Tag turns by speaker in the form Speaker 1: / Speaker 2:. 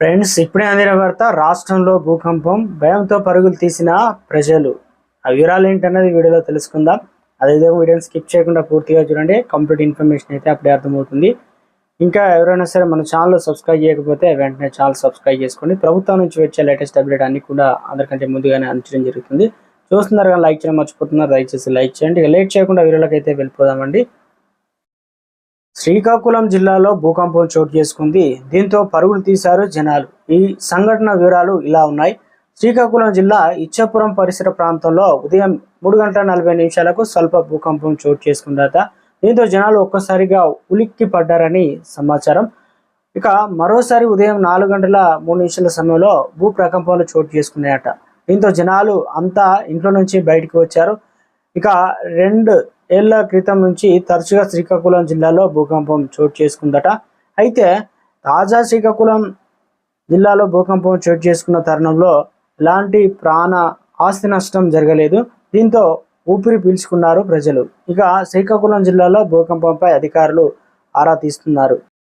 Speaker 1: Friends ఇప్పుడే అందిన వార్త రాష్ట్రంలో భూకంపం భయంతో పరుగులు తీసిన ప్రజలు. ఆ వివరాలు ఏంటన్నది వీడియోలో తెలుసుకుందాం. అదేవిధంగా వీడియోని స్కిప్ చేయకుండా పూర్తిగా చూడండి. కంప్లీట్ ఇన్ఫర్మేషన్ అయితే అప్పుడే అర్థమవుతుంది. ఇంకా ఎవరైనా సరే మన ఛానల్ సబ్స్క్రైబ్ చేయకపోతే వెంటనే ఛానల్ సబ్స్క్రైబ్ చేసుకోండి. ప్రభుత్వం నుంచి వచ్చే లేటెస్ట్ అప్డేట్ అన్ని కూడా అందరికంటే ముందుగానే అందించడం జరుగుతుంది. చూస్తున్నారు కానీ లైక్ చేయడం మర్చిపోతున్నారు. దయచేసి లైక్ చేయండి. లేట్ చేయకుండా వీడియోలకైతే అయితే వెళ్ళిపోదామండి. శ్రీకాకుళం జిల్లాలో భూకంపం చోటు చేసుకుంది. దీంతో పరుగులు తీశారు జనాలు. ఈ సంఘటన వివరాలు ఇలా ఉన్నాయి. శ్రీకాకుళం జిల్లా ఇచ్చాపురం పరిసర ప్రాంతంలో ఉదయం మూడు గంటల నలభై నిమిషాలకు స్వల్ప భూకంపం చోటు చేసుకుందట. దీంతో జనాలు ఒక్కసారిగా ఉలిక్కి పడ్డారని సమాచారం. ఇక మరోసారి ఉదయం నాలుగు గంటల మూడు నిమిషాల సమయంలో భూ ప్రకంపాలు చోటు చేసుకున్నాయట. దీంతో జనాలు అంతా ఇంట్లో నుంచి బయటకు వచ్చారు. ఇక రెండు ఏళ్ళ క్రితం నుంచి తరచుగా శ్రీకాకుళం జిల్లాలో భూకంపం చోటు చేసుకుందట. అయితే తాజా శ్రీకాకుళం జిల్లాలో భూకంపం చోటు చేసుకున్న తరుణంలో ఎలాంటి ప్రాణ ఆస్తి నష్టం జరగలేదు. దీంతో ఊపిరి పీల్చుకున్నారు ప్రజలు. ఇక శ్రీకాకుళం జిల్లాలో భూకంపంపై అధికారులు ఆరా తీస్తున్నారు.